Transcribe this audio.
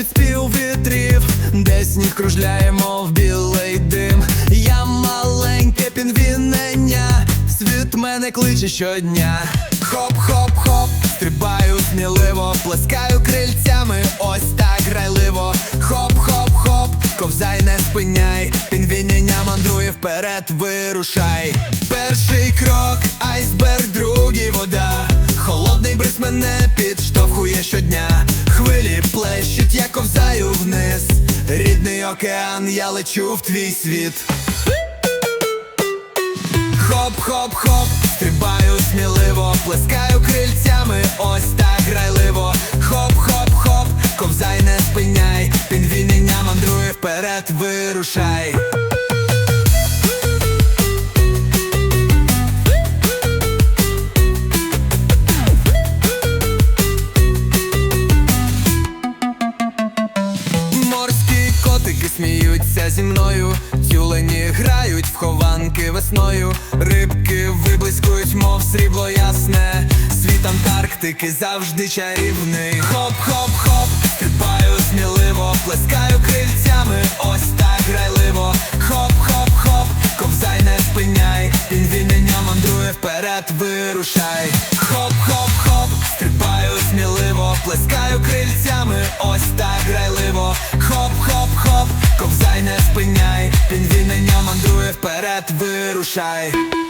під спів вітрів, десь ніг кружляє, мов білий дим. Я маленьке пінвінення, світ мене кличе щодня. Хоп-хоп-хоп, стрибаю сміливо, плескаю крильцями, ось так грайливо. Хоп-хоп-хоп, ковзай не спиняй, пінвінення мандрує вперед, вирушай. Перший крок вниз. Рідний океан, я лечу в твій світ. Хоп-хоп-хоп, стрибаю сміливо, плескаю крильцями, ось так грайливо. Хоп-хоп-хоп, ковзай, не спиняй, пінгвінення мандрує вперед, вирушай. Сміються зі мною, тюлені грають в хованки весною, рибки виблискують, мов срібло ясне. Світ Антарктики завжди чарівний. Хоп-хоп-хоп, стрибаю сміливо, плескаю крильцями, ось так грайливо. Хоп-хоп-хоп, ковзай, не спиняй, пінгвінення мандрує вперед, вирушай. Вперед, вирушай.